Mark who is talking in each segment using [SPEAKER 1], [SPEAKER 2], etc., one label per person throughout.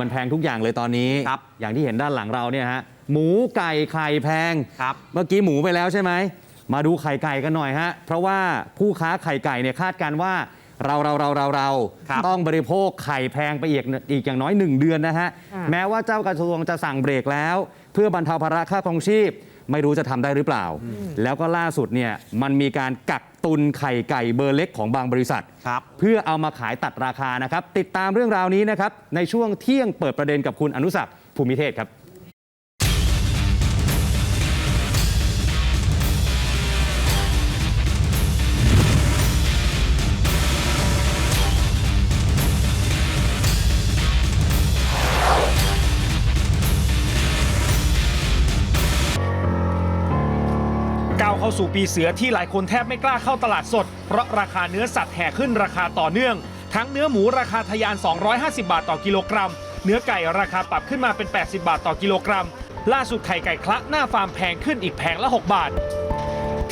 [SPEAKER 1] มันแพงทุกอย่างเลยตอนนี้
[SPEAKER 2] ครับ
[SPEAKER 1] อย่างที่เห็นด้านหลังเราเนี่ยฮะหมูไก่ไข่แพง
[SPEAKER 2] ครับ
[SPEAKER 1] เมื่อกี้หมูไปแล้วใช่ไหม มาดูไข่ไก่กันหน่อยฮะ เพราะว่าผู้ค้าไข่ไก่เนี่ยคาดการณ์ว่าเราเราเราเราเรา
[SPEAKER 2] ครับ
[SPEAKER 1] ต้องบริโภคไข่แพงไปอีกอีกอย่างน้อย 1 เดือนนะฮะแม้ว่าเจ้ากระทรวงจะสั่งเบรกแล้ว เพื่อบรรเทาภาระค่าครองชีพ ไม่รู้จะทำได้หรือเปล่า แล้วก็ล่าสุดเนี่ยมันมีการกักตุนไข่ไก่เบอร์เล็กของบางบริษัท
[SPEAKER 2] ครับ
[SPEAKER 1] เพื่อเอามาขายตัดราคานะครับ ติดตามเรื่องราวนี้นะครับในช่วงเที่ยงเปิดประเด็นกับคุณอนุสักษ์ภูมิเทศครับ
[SPEAKER 3] ก้าวเข้าสู่ปีเสือที่หลายคนแทบไม่กล้าเข้าตลาดสด เพราะราคาเนื้อสัตว์แห่ขึ้นราคาต่อเนื่อง ทั้งเนื้อหมูราคาทะยาน 250 บาทต่อกิโลกรัม เนื้อไก่ราคาปรับขึ้นมาเป็น 80 บาทต่อกิโลกรัม ล่าสุดไข่ไก่คละหน้าฟาร์มแพงขึ้นอีกแผงละ 6 บาท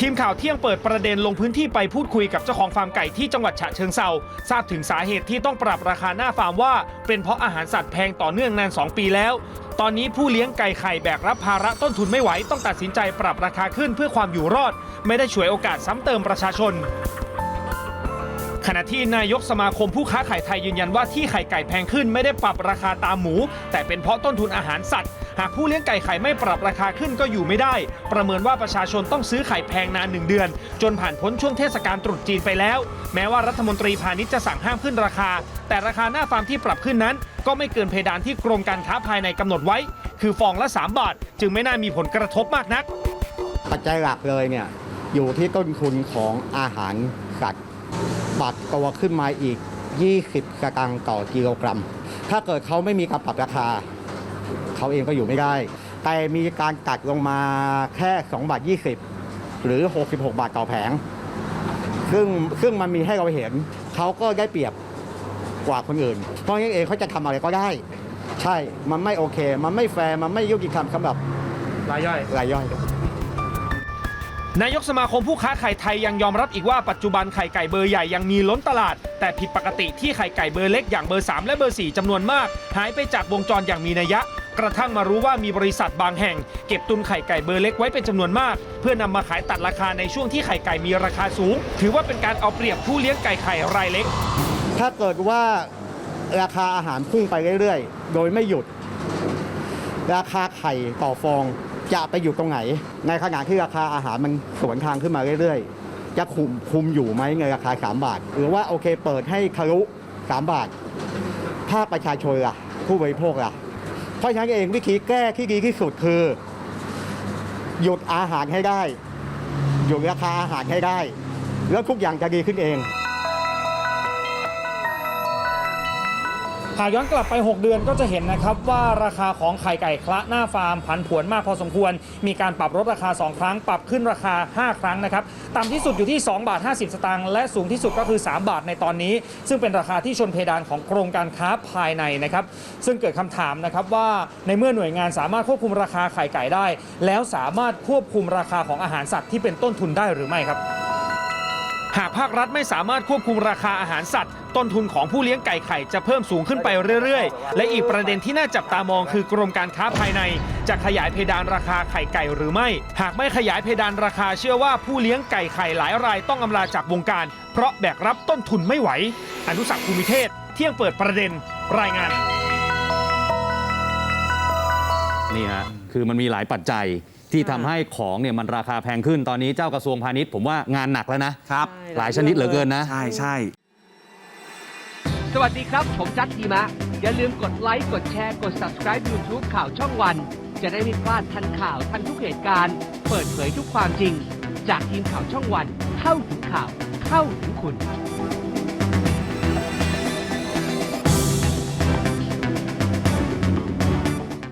[SPEAKER 3] ทีมข่าวเที่ยงเปิดประเด็นลงพื้นที่ไปพูดคุยกับเจ้าของฟาร์มไก่ที่จังหวัดฉะเชิงเซาทราบถึงสาเหตุที่ต้องปรับราคาหน้าฟาร์มว่า เป็นเพราะอาหารสัตว์แพงต่อเนื่องนาน 2 ปีแล้ว ตอนนี้ผู้เลี้ยงไก่ไข่แบกรับภาระต้นทุนไม่ไหวต้องตัดสินใจปรับราคาขึ้นเพื่อความอยู่รอด ไม่ได้ฉวยโอกาสซ้ำเติมประชาชนขณะที่นายกสมาคมผู้ค้าไข่ไทยยืนยันว่าที่ไข่ไก่แพงขึ้นไม่ได้ปรับราคาตามหมู แต่เป็นเพราะต้นทุนอาหารสัตว์ หากผู้เลี้ยงไก่ไข่ไม่ปรับราคาขึ้นก็อยู่ไม่ได้ ประเมินว่าประชาชนต้องซื้อไข่แพงนานหนึ่งเดือน จนผ่านพ้นช่วงเทศกาลตรุษจีนไปแล้ว แม้ว่ารัฐมนตรีพาณิชย์จะสั่งห้ามขึ้นราคา แต่ราคาหน้าฟาร์มที่ปรับขึ้นนั้น ก็ไม่เกินเพดานที่กรมการค้าภายในกำหนดไว้ คือฟองละ 3 บาท จึงไม่น่ามีผลกระทบมากนัก
[SPEAKER 4] ปัจจัยหลักเลยเนี่ยอยู่ที่ต้นทุนของอาหารสัตว์ปรับตัวขึ้นมาอีก 20 สตางค์ต่อกิโลกรัม ถ้าเกิดเขาไม่มีการปรับราคา เขาเองก็อยู่ไม่ได้ แต่มีการตัดลงมาแค่2บาท20 หรือ 66 บาทต่อแผง ซึ่งซึ่งมันมีให้เราเห็น เขาก็ได้เปรียบกว่าคนอื่น เพราะงั้นเองเขาจะทำอะไรก็ได้ ใช่ มันไม่โอเค มันไม่แฟร์ มันไม่ยุติธรรมสำหรับ
[SPEAKER 3] รายย่อย
[SPEAKER 4] รายย่อย
[SPEAKER 3] นายกสมาคมผู้ค้าไข่ไทยยังยอมรับอีกว่าปัจจุบันไข่ไก่เบอร์ใหญ่ยังมีล้นตลาด แต่ผิดปกติที่ไข่ไก่เบอร์เล็กอย่างเบอร์ 3 และเบอร์ 4จำนวนมาก หายไปจากวงจรอย่างมีนัยยะ กระทั่งมารู้ว่ามีบริษัทบางแห่ง เก็บตุนไข่ไก่เบอร์เล็กไว้เป็นจำนวนมาก เพื่อนำมาขายตัดราคาในช่วงที่ไข่ไก่มีราคาสูง ถือว่าเป็นการเอาเปรียบผู้เลี้ยงไก่ไข่รายเล็ก
[SPEAKER 4] ถ้าเกิดว่าราคาอาหารพุ่งไปเรื่อยๆ โดยไม่หยุด ราคาไข่ต่อฟอง จะไปอยู่ตรงไหน ในขณะที่ราคาอาหารมันสวนทางขึ้นมาเรื่อยๆ จะคุมคุมอยู่ไหมในราคา 3 บาท หรือว่าโอเคเปิดให้ทะลุ3 บาท ภาคประชาชนล่ะ ผู้บริโภคล่ะ เพราะฉะนั้นเองวิธีแก้ที่ดีที่สุดคือ หยุดอาหารให้ได้ หยุดราคาอาหารให้ได้ แล้วทุกอย่างจะดีขึ้นเอง
[SPEAKER 3] หากย้อนกลับไป 6 เดือนก็จะเห็นนะครับว่าราคาของไข่ไก่คละหน้าฟาร์มผันผวนมากพอสมควร มีการปรับลดราคา 2 ครั้ง ปรับขึ้นราคา 5 ครั้งนะครับต่ำที่สุดอยู่ที่2บาท50 สตางค์และสูงที่สุดก็คือ 3 บาทในตอนนี้ ซึ่งเป็นราคาที่ชนเพดานของกรมการค้าภายในนะครับซึ่งเกิดคำถามนะครับว่าในเมื่อหน่วยงานสามารถควบคุมราคาไข่ไก่ได้ แล้วสามารถควบคุมราคาของอาหารสัตว์ที่เป็นต้นทุนได้หรือไม่ครับ หากภาครัฐไม่สามารถควบคุมราคาอาหารสัตว์ ต้นทุนของผู้เลี้ยงไก่ไข่จะเพิ่มสูงขึ้นไปเรื่อยๆ และอีกประเด็นที่น่าจับตามองคือกรมการค้าภายใน จะขยายเพดานราคาไข่ไก่หรือไม่ หากไม่ขยายเพดานราคาเชื่อว่าผู้เลี้ยงไก่ไข่หลายรายต้องอำลาจากวงการ เพราะแบกรับต้นทุนไม่ไหว อนุสักภูมิเทศ เที่ยงเปิดประเด็น รายงาน
[SPEAKER 1] นี่ฮะคือมันมีหลายปัจจัย ที่ทำให้ของเนี่ยมันราคาแพงขึ้นตอนนี้เจ้ากระทรวงพาณิชย์ผมว่างานหนักแล้วนะ
[SPEAKER 2] ครับ
[SPEAKER 1] หลายชนิดเหลือเกินนะ
[SPEAKER 2] ใช่ใช่
[SPEAKER 5] สวัสดีครับ ผมจัดทีมะ อย่าลืมกดไลค์ กดแชร์ กด subscribe YouTube ข่าวช่องวัน จะได้ไม่พลาดทันข่าวทันทุกเหตุการณ์ เปิดเผยทุกความจริง จากทีมข่าวช่องวัน เข้าถึงข่าว เข้าถึงคุณ